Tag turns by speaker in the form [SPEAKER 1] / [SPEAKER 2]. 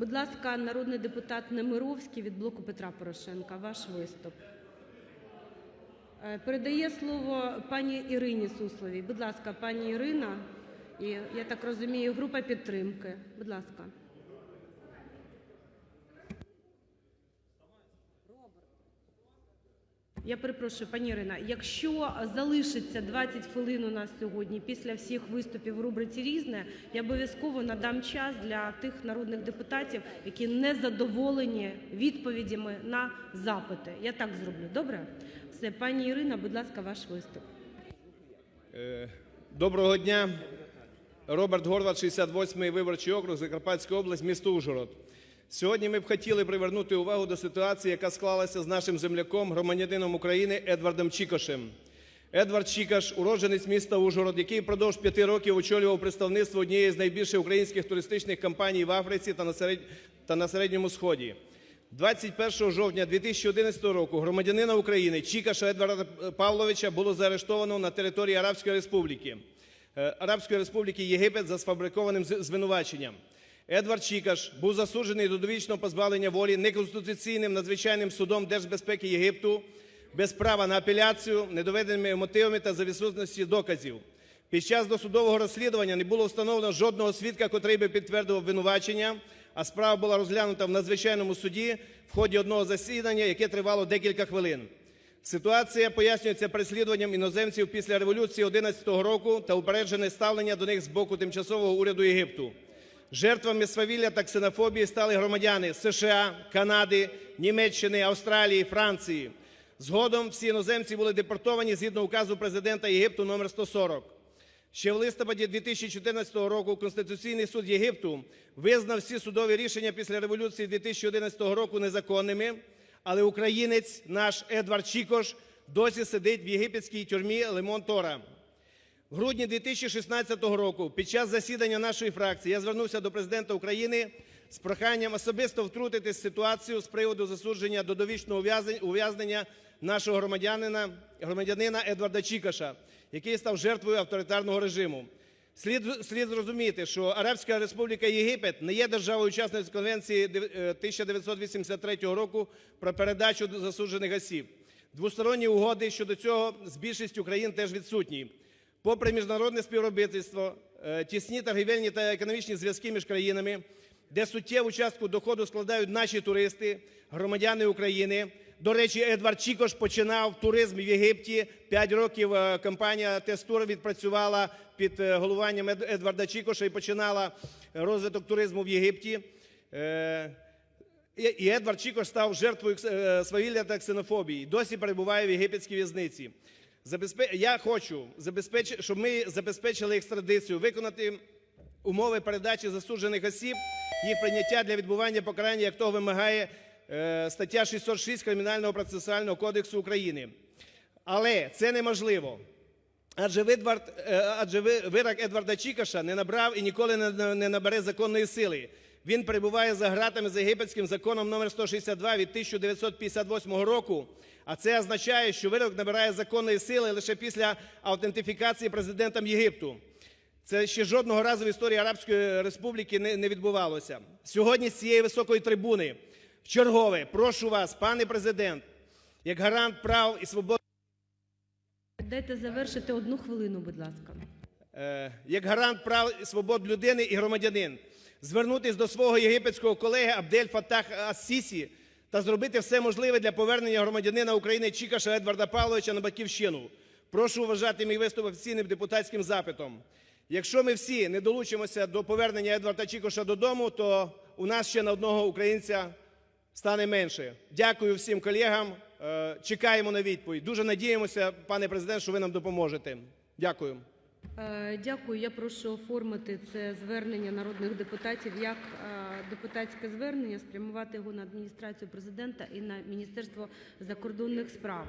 [SPEAKER 1] Будь ласка, народний депутат Немировський від "Блоку Петра Порошенка", ваш виступ. Е, Передає слово пані Ірині Сусловій. Будь ласка, пані Ірина. І, я так розумію, група підтримки. Будь ласка. Я перепрошую, пані Ірина, якщо залишиться 20 хвилин у нас сьогодні після всіх виступів в рубриці "Різне", я обов'язково надам час для тих народних депутатів, які не задоволені відповідями на запити. Я так зроблю. Добре? Все, пані Ірина, будь ласка, ваш виступ.
[SPEAKER 2] Е, Доброго дня. Роберт Горват, 68-й виборчий округ, Закарпатська область, місто Ужгород. Сьогодні ми б хотіли привернути увагу до ситуації, яка склалася з нашим земляком, громадянином України Едвардом Чікошем. Едвард Чікаш – уродженець міста Ужгород, який впродовж п'яти років очолював представництво однієї з найбільших українських туристичних компаній в Африці та на, серед... та на Середньому Сході. 21 жовтня 2011 року громадянина України Чікаша Едварда Павловича було заарештовано на території Арабської Республіки, е, Арабської Республіки Єгипет за сфабрикованим звинуваченням. Едвард Чікаш був засуджений до довічного позбавлення волі неконституційним надзвичайним судом Держбезпеки Єгипту без права на апеляцію, недоведеними мотивами та за відсутності доказів. Під час досудового розслідування не було встановлено жодного свідка, котрий би підтвердив обвинувачення, а справа була розглянута в надзвичайному суді в ході одного засідання, яке тривало декілька хвилин. Ситуація пояснюється переслідуванням іноземців після революції 11-го року та упереджене ставлення до них з боку тимчасового уряду Єгипту. Жертвами свавілля та ксенофобії стали громадяни США, Канади, Німеччини, Австралії, Франції. Згодом всі іноземці були депортовані згідно указу президента Єгипту номер 140. Ще в листопаді 2014 року Конституційний суд Єгипту визнав всі судові рішення після революції 2011 року незаконними, але українець наш Едвард Чікош досі сидить в єгипетській тюрмі Лемон Тора. В грудні 2016 року під час засідання нашої фракції я звернувся до Президента України з проханням особисто втрутитись в ситуацію з приводу засудження до довічного ув'язнення нашого громадянина, громадянина Едварда Чікаша, який став жертвою авторитарного режиму. Слід, слід зрозуміти, що Арабська Республіка Єгипет не є державою-учасницею Конвенції дев- е, 1983 року про передачу засуджених осіб. Двосторонні угоди щодо цього з більшістю країн теж відсутні. Попри міжнародне співробітництво, е, тісні торгівельні та економічні зв'язки між країнами, де суттєву частку доходу складають наші туристи, громадяни України. До речі, Едвард Чікош починав туризм в Єгипті. П'ять років е, компанія Тестур відпрацювала під е, головуванням Едварда Чікоша і починала розвиток туризму в Єгипті. І Едвард Чікош став жертвою свавілля та ксенофобії. Досі перебуває в єгипетській в'язниці. Я хочу, щоб ми забезпечили екстрадицію, виконати умови передачі засуджених осіб, їх прийняття для відбування покарання, як того вимагає е, стаття 606 Кримінального процесуального кодексу України. Але це неможливо. Адже, Едвард, е, адже ви- вирок Едварда Чікаша не набрав і ніколи не набере законної сили. Він перебуває за ґратами за єгипетським законом номер 162 від 1958 року, а це означає, що вирок набирає законної сили лише після аутентифікації президентом Єгипту. Це ще жодного разу в історії Арабської Республіки не, відбувалося. Сьогодні з цієї високої трибуни в чергове прошу вас, пане президент, як гарант прав і свобод.
[SPEAKER 1] Дайте завершити одну хвилину, будь ласка.
[SPEAKER 2] Е, як гарант прав і свобод людини і громадянин, звернутися до свого єгипетського колеги Абдель Фатах Ас-Сісі та зробити все можливе для повернення громадянина України Чікаша Едварда Павловича на батьківщину. Прошу вважати мій виступ офіційним депутатським запитом. Якщо ми всі не долучимося до повернення Едварда Чікоша додому, то у нас ще на одного українця стане менше. Дякую всім колегам. Е, Чекаємо на відповідь. Дуже надіємося, пане президент, що ви нам допоможете. Дякую.
[SPEAKER 1] Е, Дякую. Я прошу оформити це звернення народних депутатів як е, депутатське звернення, спрямувати його на адміністрацію президента і на Міністерство закордонних справ.